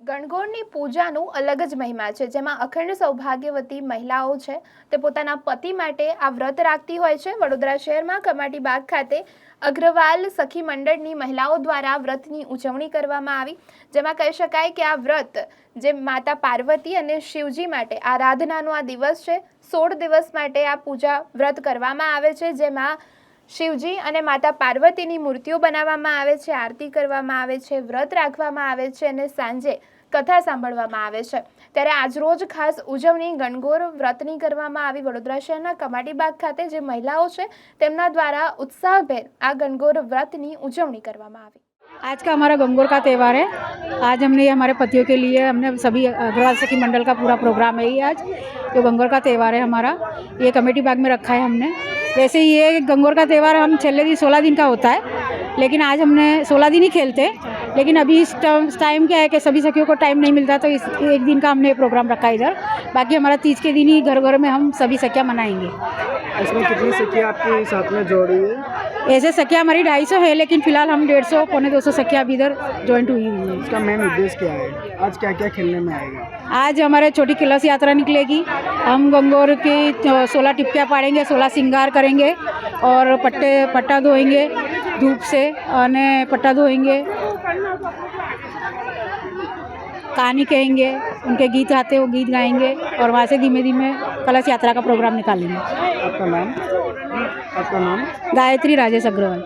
ગણગોળની પૂજાનું અલગ જ મહિમા છે, જેમાં અખંડ સૌભાગ્યવતી મહિલાઓ છે, તે પોતાના પતિ માટે આ વ્રત રાખતી હોય છે. વડોદરા શહેરમાં કમાટી બાગ ખાતે અગ્રવાલ સખી મંડળની મહિલાઓ દ્વારા વ્રતની ઉજવણી કરવામાં આવી, જેમાં કહી શકાય કે આ વ્રત જે માતા પાર્વતી અને શિવજી માટે આરાધનાનો આ દિવસ છે, સોળ દિવસ માટે આ પૂજા વ્રત કરવામાં આવે છે, જેમાં શિવજી અને માતા પાર્વતીની મૂર્તિઓ બનાવવામાં આવે છે આરતી કરવામાં આવે છે વ્રત રાખવામાં આવે છે અને સાંજે કથા સાંભળવામાં આવે છે ત્યારે આજરોજ ખાસ ઉજવણી ગણગોર વ્રતની કરવામાં આવી વડોદરા શહેરના કમાટીબાગ ખાતે જે મહિલાઓ છે તેમના દ્વારા ઉત્સાહભેર આ ગણગોર વ્રતની ઉજવણી કરવામાં આવી आज का हमारा गंगोर का त्यौहार है आज हमने ये हमारे पतियों के लिए हमने सभी अग्रवाल सखी मंडल का पूरा प्रोग्राम है ये आज जो गंगोर का त्यौहार है हमारा ये कमेटी बाग में रखा है हमने वैसे ये गंगोर का त्यौहार हम छल्ले दिन सोलह दिन का होता है, लेकिन आज हमने सोलह दिन ही खेलते हैं। लेकिन अभी इस टाइम क्या है कि सभी सखियों को टाइम नहीं मिलता तो इस, एक दिन का हमने प्रोग्राम रखा इधर। बाकी हमारा तीज के दिन ही घर घर में हम सभी सखियाँ मनाएँगे। इसमें कितनी सखियाँ आपके साथ में जोड़ी है? ऐसे सखिया हमारी ढाई सौ है लेकिन फ़िलहाल हम डेढ़ सौ पौने दो सौ सखियाँ अभी इधर ज्वाइंट हुई हुई हैं। इसका मेन उद्देश्य क्या है? आज क्या क्या खेलने में आएगा? आज हमारे छोटी कलश यात्रा निकलेगी। हम गंगोर की सोलह टिपकियाँ पाड़ेंगे सोलह श्रृंगार करेंगे और पट्टे पट्टा धोएँगे धूप से અને पट्टा धोएँगे। कहानी कहेंगे उनके गीत आते हैं वो गीत गाएँगे और वहाँ से धीमे धीमे कलश यात्रा का प्रोग्राम निकालेंगे? आपका नाम? आपका नाम? गायत्री राजेश अग्रवाल।